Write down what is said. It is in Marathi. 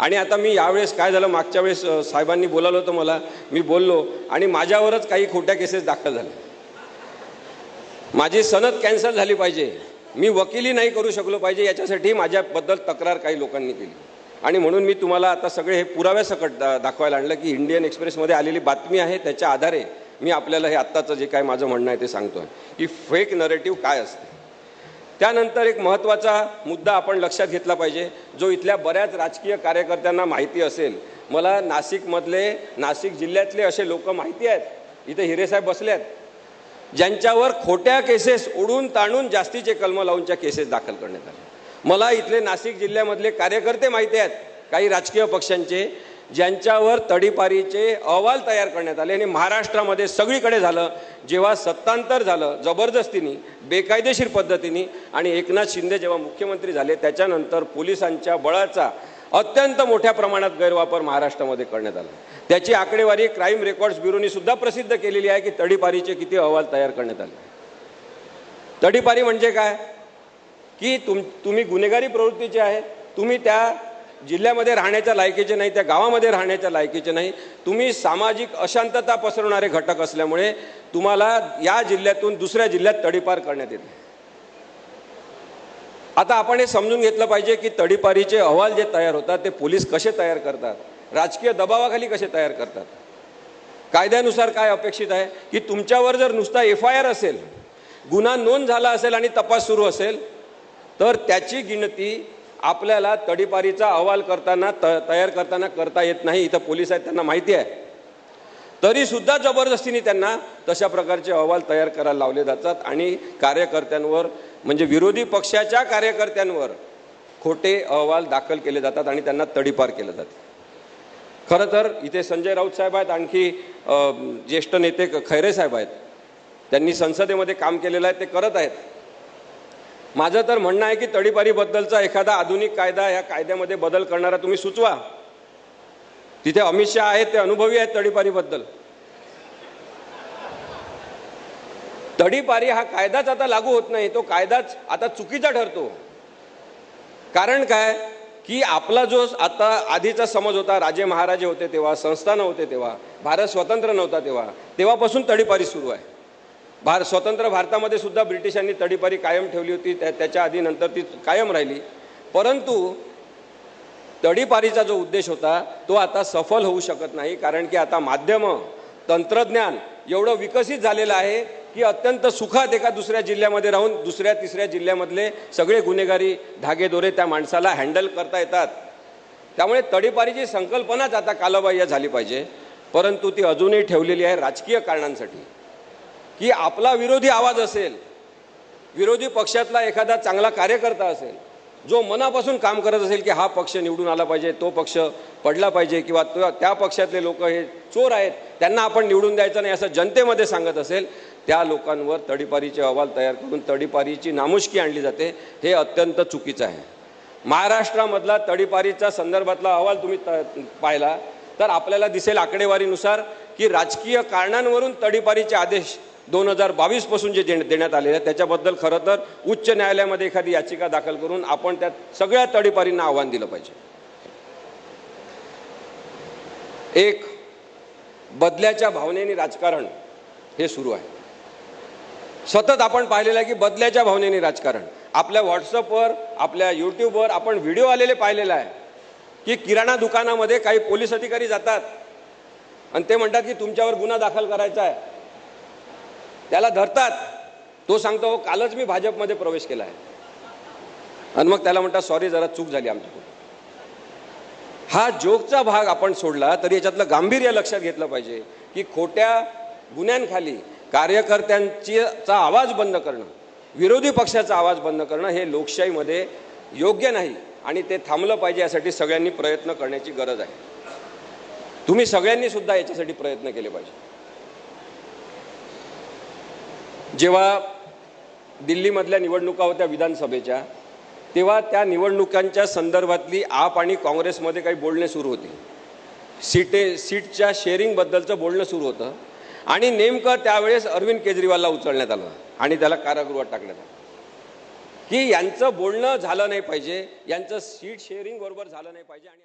आणि आता मी यावेळेस काय झालं मागच्या वेळेस साहेबांनी बोलावलं होतं मला. मी बोललो आणि माझ्यावरच काही खोट्या केसेस दाखल झाल्या. माझी सनद कॅन्सल झाली पाहिजे. मी वकिली नाही करू शकलो पाहिजे याच्यासाठी माझ्याबद्दल तक्रार काही लोकांनी केली. आणि म्हणून मी तुम्हाला आता सगळे हे पुराव्यासकट दा दाखवायला आणलं की इंडियन एक्सप्रेसमध्ये आलेली बातमी आहे त्याच्या आधारे मी आपल्याला हे आत्ताचं जे काय माझं म्हणणं आहे ते सांगतोय. की फेक नरेटिव्ह काय असते? त्यानंतर एक महत्त्वाचा मुद्दा आपण लक्षात घेतला पाहिजे जो इथल्या बऱ्याच राजकीय कार्यकर्त्यांना माहिती असेल. मला नाशिकमधले नाशिक जिल्ह्यातले असे लोक माहिती आहेत. इथे हिरेसाहेब बसले आहेत. ज्यांच्यावर खोट्या केसेस ओढून ताणून जास्तीचे कलम लावूनच्या केसेस दाखल करण्यात आले. मला इथले नाशिक जिल्ह्यामधले कार्यकर्ते माहिती आहेत. काही राजकीय पक्षांचे ज्यांच्यावर तडीपारीचे अहवाल तयार करण्यात आले आणि महाराष्ट्रामध्ये सगळीकडे झालं जेव्हा सत्तांतर झालं जबरदस्तीने बेकायदेशीर पद्धतीने आणि एकनाथ शिंदे जेव्हा मुख्यमंत्री झाले त्याच्यानंतर पोलिसांच्या बळाचा अत्यंत मोठ्या प्रमाणात गैरवापर महाराष्ट्रामध्ये करण्यात आला. त्याची आकडेवारी क्राईम रेकॉर्ड्स ब्युरोनी सुद्धा प्रसिद्ध केलेली आहे की तडीपारीचे किती अहवाल तयार करण्यात आले. तडीपारी म्हणजे काय? की तुम तुम्ही गुन्हेगारी प्रवृत्तीचे आहे तुम्ही त्या जिल्ह्यामध्ये राहण्याच्या लायकीचे नाही त्या गावामध्ये राहण्याच्या लायकीचे नाही. तुम्ही सामाजिक अशांतता पसरवणारे घटक असल्यामुळे तुम्हाला या जिल्ह्यातून दुसऱ्या जिल्ह्यात तडीपार करण्यात येते. आता आपण हे समजून घेतलं पाहिजे की तडीपारीचे अहवाल जे तयार होतात ते पोलीस कसे तयार करतात? राजकीय दबावाखाली कसे तयार करतात? कायद्यानुसार काय अपेक्षित आहे? की तुमच्यावर जर नुसता एफ आय आर असेल गुन्हा नोंद झाला असेल आणि तपास सुरू असेल तर त्याची गिणती आपल्याला तडीपारीचा अहवाल करताना त तयार करताना करता येत नाही इथं पोलीस आहेत त्यांना माहिती आहे. तरीसुद्धा जबरदस्तीने त्यांना तशा प्रकारचे अहवाल तयार करायला लावले जातात आणि कार्यकर्त्यांवर म्हणजे विरोधी पक्षाच्या कार्यकर्त्यांवर खोटे अहवाल दाखल केले जातात आणि त्यांना तडीपार केलं जातं. खरं तर इथे संजय राऊत साहेब आहेत आणखी ज्येष्ठ नेते खैरे साहेब आहेत. त्यांनी संसदेमध्ये काम केलेलं आहे ते करत आहेत. माझं तर म्हणणं आहे की तडीपारीबद्दलचा एखादा आधुनिक कायदा या कायद्यामध्ये बदल करणारा तुम्ही सुचवा. तिथे अमित शहा आहेत ते अनुभवी आहेत तडीपारीबद्दल. तडीपारी हा कायदाच आता लागू होत नाही तो कायदाच आता चुकीचा ठरतो. कारण काय? की आपला जो आता आधीचा समज होता राजे महाराजे होते तेव्हा संस्थानं होते तेव्हा भारत स्वतंत्र नव्हता तेव्हा तेव्हापासून तडीपारी सुरू आहे. भार स्वतंत्र भारतामध्ये सुद्धा ब्रिटिशांनी तडीपारी कायम ठेवली होती. त्या त्याच्या आधी नंतर ती कायम राहिली. परंतु तडीपारीचा जो उद्देश होता तो आता सफल होऊ शकत नाही. कारण की आता माध्यमं तंत्रज्ञान एवढं विकसित झालेलं आहे की अत्यंत सुखात एका दुसऱ्या जिल्ह्यामध्ये राहून दुसऱ्या तिसऱ्या जिल्ह्यामधले सगळे गुन्हेगारी धागेदोरे त्या माणसाला हँडल करता येतात. त्यामुळे तडीपारीची संकल्पनाच आता कालबाह्य झाली पाहिजे. परंतु ती अजूनही ठेवलेली आहे राजकीय कारणांसाठी. की आपला विरोधी आवाज असेल विरोधी पक्षातला एखादा चांगला कार्यकर्ता असेल जो मनापासून काम करत असेल की हा पक्ष निवडून आला पाहिजे तो पक्ष पडला पाहिजे किंवा त्या पक्षातले लोक हे चोर आहेत त्यांना आपण निवडून द्यायचं नाही असं जनतेमध्ये सांगत असेल त्या लोकांवर तडीपारीचे अहवाल तयार करून तडीपारीची नामुष्की आणली जाते हे अत्यंत चुकीचं आहे. महाराष्ट्रामधला तडीपारीचा संदर्भातला अहवाल तुम्ही त पाहिला तर आपल्याला दिसेल आकडेवारीनुसार की राजकीय कारणांवरून तडीपारीचे आदेश दोन हजार बावीसपासून जे देण- देण्यात आलेले आहेत त्याच्याबद्दल खरं तर उच्च न्यायालयामध्ये एखादी याचिका दाखल करून आपण त्या सगळ्या तडीपारींना आव्हान दिलं पाहिजे. एक बदल्याच्या भावनेने राजकारण हे सुरू आहे. सतत आपण पाहिलेलं आहे की बदल्याच्या भावनेने राजकारण. आपल्या व्हॉट्सअपवर आपल्या यूट्यूबवर आपण व्हिडिओ आलेले पाहिलेला आहे की किराणा दुकानामध्ये काही पोलीस अधिकारी जातात आणि ते म्हणतात की तुमच्यावर गुन्हा दाखल करायचा आहे. त्याला धरतात. तो सांगतो हो, कालच मी भाजपमध्ये प्रवेश केला आहे. आणि मग त्याला म्हणतात सॉरी जरा चूक झाली आमच्याकडून. हा जोकचा भाग आपण सोडला तरी याच्यातलं गांभीर्य लक्षात घेतलं पाहिजे की खोट्या गुन्ह्यांखाली कार्यकर्त्यांची चा आवाज बंद करणं विरोधी पक्षाचा आवाज बंद करणं हे लोकशाहीमध्ये योग्य नाही. आणि ते थांबलं पाहिजे यासाठी सगळ्यांनी प्रयत्न करण्याची गरज आहे. तुम्ही सगळ्यांनी सुद्धा याच्यासाठी प्रयत्न केले पाहिजे. जेव्हा दिल्लीमधल्या निवडणुका होत्या विधानसभेच्या तेव्हा त्या निवडणुकांच्या संदर्भातली आप आणि काँग्रेसमध्ये काही बोलणे सुरू होती. सीटे सीटच्या शेअरिंगबद्दलचं बोलणं सुरू होतं. आणि नेमकं त्यावेळेस अरविंद केजरीवालला उचलण्यात आलं आणि त्याला कारागृहात टाकण्यात आलं. की यांचं बोलणं झालं नाही पाहिजे यांचं सीट शेअरिंग बरोबर झालं नाही पाहिजे आणि